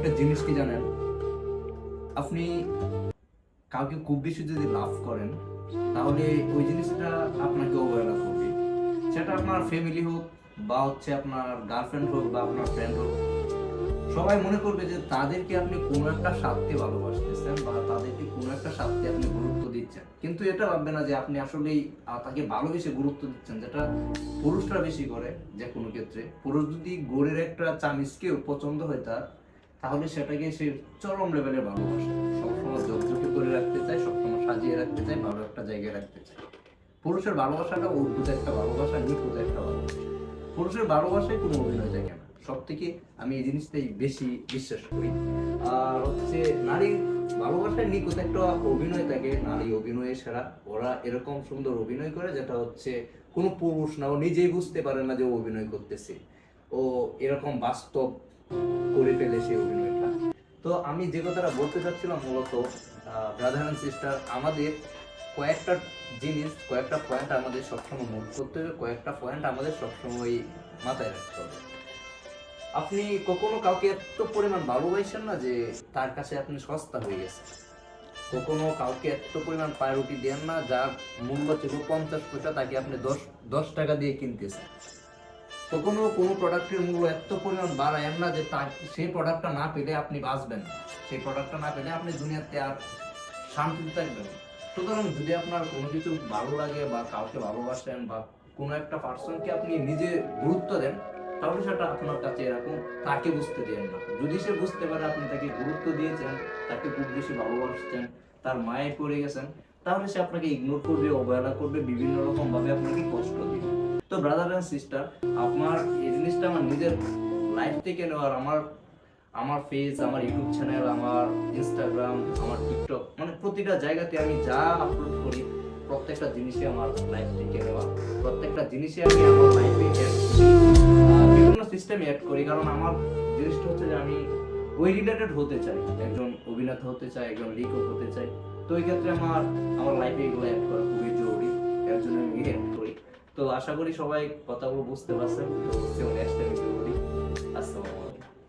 একটা জিনিস কি জানেন? আপনি কাউকে খুব বেশি যদি লাভ করেন, তাহলে ওই জিনিসটা আপনাকে অবহেলা করবে। সেটা আপনার ফ্যামিলি হোক বা হচ্ছে আপনার গার্লফ্রেন্ড হোক বা আপনার ফ্রেন্ড হোক, সবাই মনে করবে যে তাদেরকে আপনি কোনো একটা স্বার্থে ভালোবাসতেছেন বা তাদেরকে কোনো একটা স্বার্থে আপনি গুরুত্ব দিচ্ছেন। কিন্তু এটা ভাববে না যে আপনি আসলেই তাকে ভালোবেসে গুরুত্ব দিচ্ছেন, যেটা পুরুষরা বেশি করে যে কোনো ক্ষেত্রে। পুরুষ যদি গোড়ের একটা চামিজকেও পছন্দ হয় তার তাহলে সেটাকে সে চরম লেভেলে ভালোবাসে। সবসময় জগজকে করে রাখতে চায়, সবসময় সাজিয়ে রাখতে চায়, ভালো একটা জায়গায় রাখতে চায়। পুরুষের ভালোবাসাটা অদ্ভুত একটা ভালোবাসা, নিখুঁত একটা ভালোবাসা। পুরুষের ভালোবাসায় কোনো অভিনয় থাকে না। সব থেকে আমি এই জিনিসটাই বেশি বিশ্বাস করি। আর হচ্ছে নারীর ভালোবাসায় নিখুঁত একটা অভিনয় থাকে, নারী অভিনয়ে সেরা। ওরা এরকম সুন্দর অভিনয় করে, যেটা হচ্ছে কোনো পুরুষ না, ও নিজেই বুঝতে পারে না যে ও অভিনয় করতেছে। ও এরকম বাস্তব করে ফেলে সেই অভিনয়টা। তো আমি যে কথাটা বলতে চাচ্ছিলাম মূলত ব্রাদার অ্যান্ড সিস্টার আমাদের কয়েকটা জিনিস, কয়েকটা পয়েন্ট আমাদের সবসময় নোট করতে হবে, কয়েকটা পয়েন্ট আমাদের সবসময় মাথায় রাখতে হবে। আপনি কখনো কাউকে এত পরিমাণ ভালোবাসেন না যে তার কাছে আপনি সস্তা হয়ে গেছেন? কখনো কাউকে এত পরিমাণ প্রায়োরিটি দেন না, যার মূল্য ছিল পঞ্চাশ পয়সা, তাকে আপনি দশ দশ টাকা দিয়ে কিনতেছেন? কখনো কোনো প্রোডাক্টের মূল্য এত পরিমাণ বাড়ায়েন না যে তার, সেই প্রোডাক্টটা না পেলে আপনি বাঁচবেন সেই প্রোডাক্টটা না পেলে আপনি দুনিয়াতে আর শান্তিতে থাকবেন। সুতরাং যদি আপনার কোনো কিছু ভালো লাগে বা কাউকে ভালোবাসেন বা কোনো একটা পার্সনকে আপনি নিজে গুরুত্ব দেন, তাহলে সেটা আপনার কাছে এরকম তাকে বুঝতে দেন না। যদি সে বুঝতে পারে আপনি তাকে গুরুত্ব দিয়েছেন, তাকে খুব বেশি ভালোবাসছেন, তার মায়ে পড়ে গেছেন, তাহলে সে আপনাকে ইগনোর করবে, অবহেলা করবে, বিভিন্ন রকমভাবে আপনাকে কষ্ট দিবে। তো ব্রাদার এন্ড সিস্টার আপনার এই জিনিসটা আমার নিজের লাইফ থেকে নেওয়ার, আমার আমার ফেস আমার ইউটিউব চ্যানেল আমার ইনস্টাগ্রাম আমার টিকটক মানে প্রতিটা জায়গাতে আমি যা আপলোড করি, প্রত্যেকটা জিনিসই আমার লাইফ থেকে নেওয়া। প্রত্যেকটা জিনিসই আমি আমার লাইফে বিভিন্ন সিস্টেমে অ্যাড করি, কারণ আমার জিনিসটা হচ্ছে যে আমি ওই রিলেটেড হতে চাই। একজন অভিনেতা হতে চাই, একজন লিখক হতে চাই। তো এই ক্ষেত্রে আমার আমার লাইফে এগুলো আশা করি সবাই কথাগুলো বুঝতে পারছেন তো নেক্সট টাইম আসসালামু আলাইকুম।